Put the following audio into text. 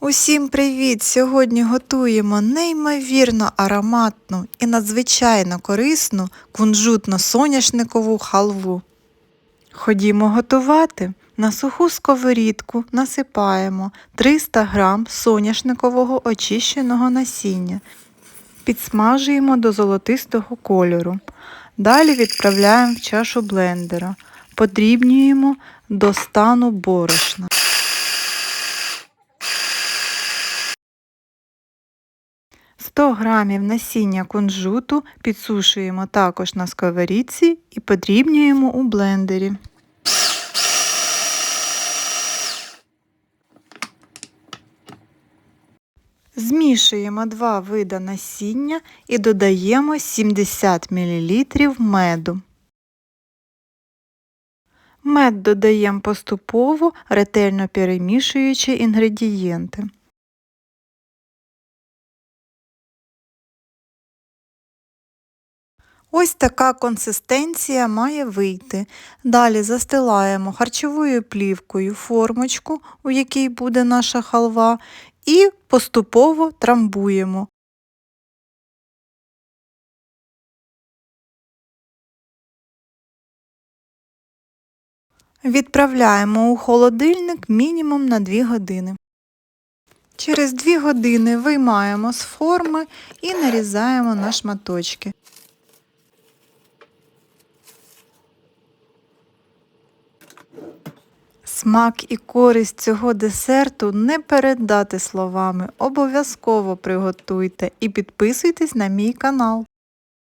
Усім привіт! Сьогодні готуємо неймовірно ароматну і надзвичайно корисну кунжутно-соняшникову халву. Ходімо готувати. На суху сковорідку насипаємо 300 г соняшникового очищеного насіння. Підсмажуємо до золотистого кольору. Далі відправляємо в чашу блендера. Подрібнюємо до стану борошна. Сто грамів насіння кунжуту підсушуємо також на сковорідці і подрібнюємо у блендері. Змішуємо два вида насіння і додаємо 70 мл меду. Мед додаємо поступово, ретельно перемішуючи інгредієнти. Ось така консистенція має вийти. Далі застилаємо харчовою плівкою формочку, у якій буде наша халва, і поступово трамбуємо. Відправляємо у холодильник мінімум на 2 години. Через 2 години виймаємо з форми і нарізаємо на шматочки. Смак і користь цього десерту не передати словами. Обов'язково приготуйте і підписуйтесь на мій канал.